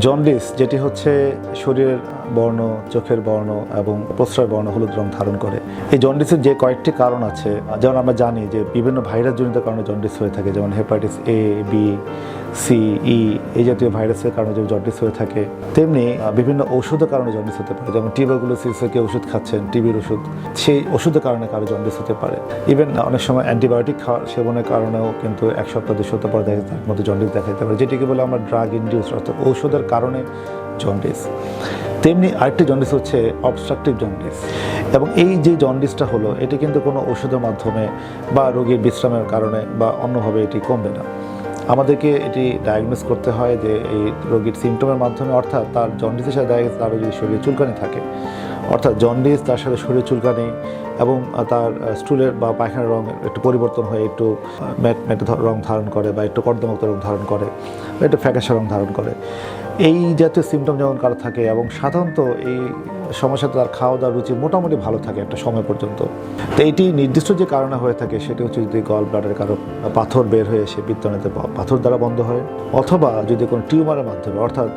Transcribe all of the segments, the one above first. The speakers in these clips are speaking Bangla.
জন্ডিস, যেটি হচ্ছে শরীরের বর্ণ, চোখের বর্ণ এবং প্রশ্রয় বর্ণ হলুদ রং ধারণ করে। এই জন্ডিসের যে কয়েকটি কারণ আছে, যেমন আমরা জানি যে বিভিন্ন ভাইরাস জনিত কারণে জন্ডিস হয়ে থাকে, যেমন hepatitis A B C E এই জাতীয় ভাইরাসের কারণে যে জন্ডিস হয়ে থাকে। তেমনি বিভিন্ন ঔষধের কারণে জন্ডিস হতে পারে, যেমন টিউবারকুলোসিসে কেউ ওষুধ খাচ্ছেন, টিবির ওষুধ, সেই ওষুধের কারণে কারও জন্ডিস হতে পারে। ইভেন অনেক সময় অ্যান্টিবায়োটিক খাওয়া সেবনের কারণেও কিন্তু এক সপ্তাহ, দুই সপ্তাহ পর দেখা মধ্যে জন্ডিস দেখা যেতে পারে, যেটিকে বলে আমরা ড্রাগ ইন্ডিউস অর্থাৎ ঔষধের কারণে জন্ডিস। তেমনি আরেকটি জন্ডিস হচ্ছে অবস্ট্রাকটিভ জন্ডিস। এবং এই যে জন্ডিসটা হলো, এটি কিন্তু কোনো ওষুধের মাধ্যমে বা রোগীর বিশ্রামের কারণে বা অন্যভাবে এটি কমবে না। আমাদেরকে এটি ডায়াগনোস করতে হয় যে এই রোগীর সিমটমের মাধ্যমে, অর্থাৎ তার জন্ডিসের সাথে দেখা তার যদি শরীরে চুলকানি থাকে, অর্থাৎ জন্ডিস তার সাথে শরীরে চুলকানি এবং তার স্টুলের বা পায়খানার রং একটু পরিবর্তন হয়ে একটু ম্যাট, ম্যাটে রং ধারণ করে বা একটু কর্দমুক্ত রং ধারণ করে বা একটু ফ্যাকাশে রং ধারণ করে। এই জাতীয় সিমটম যেমন কারও থাকে এবং সাধারণত এই সমস্যাতে তার খাওয়া দাওয়ার রুচি মোটামুটি ভালো থাকে একটা সময় পর্যন্ত। তো এইটি নির্দিষ্ট যে কারণে হয়ে থাকে সেটি হচ্ছে যদি গল ব্লাডের কারও পাথর বের হয়ে এসে পিত্তনেতে পাথর দ্বারা বন্ধ হয়, অথবা যদি কোনো টিউমারের মাধ্যমে, অর্থাৎ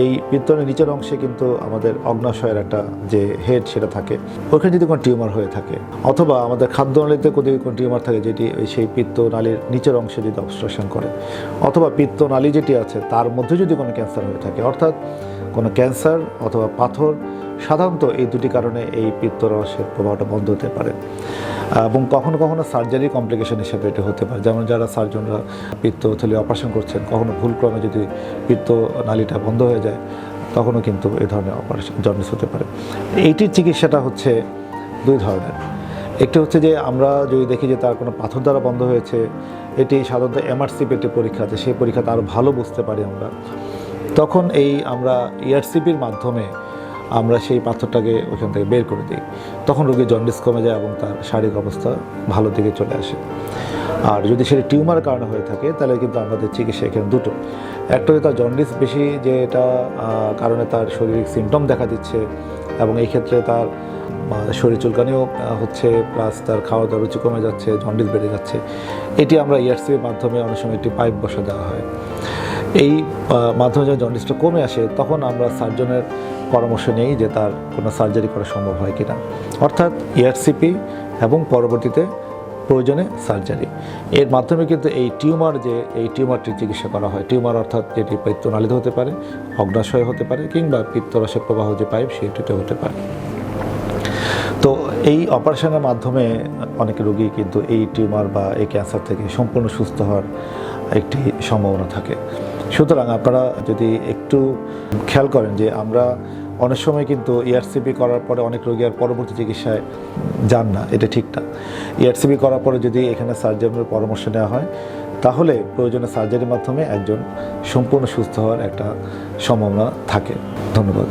এই পিত্তনের নিচের অংশে কিন্তু আমাদের অগ্নাশয়ের একটা যে হেড সেটা থাকে, ওখানে যদি কোনো টিউমার হয়ে থাকে, অথবা আমাদের খাদ্যনালীতে যদি কোনো টিউমার থাকে যেটি সেই পিত্ত নালীর নিচের অংশে যদি অবস্ট্রাকশন করে, অথবা পিত্ত নালী যেটি আছে তার মধ্যে যদি কোনো ক্যান্সার হয়ে থাকে, অর্থাৎ কোনো ক্যান্সার অথবা পাথর সাধারণত এই দুটি কারণে এই পিত্তরসের প্রভাবটা বন্ধ হতে পারে। এবং কখনো কখনো সার্জারি কমপ্লিকেশন হিসেবে এটা হতে পারে। যেমন যারা সার্জনরা পিত্তথলি অপারেশন করছেন, কখনো ভুলক্রমে যদি পিত্ত নালীটা বন্ধ হয়ে যায়, তখনও কিন্তু এই ধরনের অপারেশন জন্ডিস হতে পারে। এইটির চিকিৎসাটা হচ্ছে দুই ধরনের। একটি হচ্ছে যে আমরা যদি দেখি যে তার কোনো পাথর দ্বারা বন্ধ হয়েছে, এটি সাধারণত এমআরসিপি একটি পরীক্ষা আছে, সেই পরীক্ষাতে আরও ভালো বুঝতে পারি আমরা। তখন এই আমরা ইআরসিপির মাধ্যমে আমরা সেই পাথরটাকে ওখান থেকে বের করে দিই। তখন রোগীর জন্ডিস কমে যায় এবং তার শারীরিক অবস্থা ভালো দিকে চলে আসে। আর যদি সেটা টিউমার কারণে হয়ে থাকে, তাহলে কিন্তু আমাদের চিকিৎসা এখানে দুটো। একটা হচ্ছে তার জন্ডিস বেশি যে এটা কারণে তার শারীরিক সিমটম দেখা দিচ্ছে এবং এই ক্ষেত্রে তার শরীর চুলকানিও হচ্ছে প্লাস তার খাওয়া দাওয়া রুচি কমে যাচ্ছে, জন্ডিস বেড়ে যাচ্ছে। এটি আমরা ইআরসির মাধ্যমে অনেক সময় একটি পাইপ বসা দেওয়া হয়। এই মাধ্যমে যখন জন্ডিসটা কমে আসে, তখন আমরা সার্জনের পরামর্শ নেই যে তার কোনো সার্জারি করা সম্ভব হয় কিনা। অর্থাৎ ইআরসিপি এবং পরবর্তীতে প্রয়োজনে সার্জারি এর মাধ্যমে কিন্তু এই টিউমার যে, এই টিউমারটির চিকিৎসা করা হয় টিউমার অর্থাৎ যেটি পিত্তনালীতে হতে পারে, অগ্নাশয় হতে পারে, কিংবা পিত্তরসের প্রবাহ যে পাইপ, সেটিতে হতে পারে। তো এই অপারেশনের মাধ্যমে অনেক রোগী কিন্তু এই টিউমার বা এই ক্যান্সার থেকে সম্পূর্ণ সুস্থ হওয়ার একটি সম্ভাবনা থাকে। সুতরাং আপনারা যদি একটু খেয়াল করেন যে আমরা অনেক সময় কিন্তু ইআরসিপি করার পরে অনেক রোগী আর পরবর্তী চিকিৎসায় যান না, এটা ঠিক না। ইআরসিপি করার পরে যদি এখানে সার্জনের পরামর্শ নেওয়া হয়, তাহলে প্রয়োজনে সার্জারির মাধ্যমে একজন সম্পূর্ণ সুস্থ হওয়ার একটা সম্ভাবনা থাকে। ধন্যবাদ।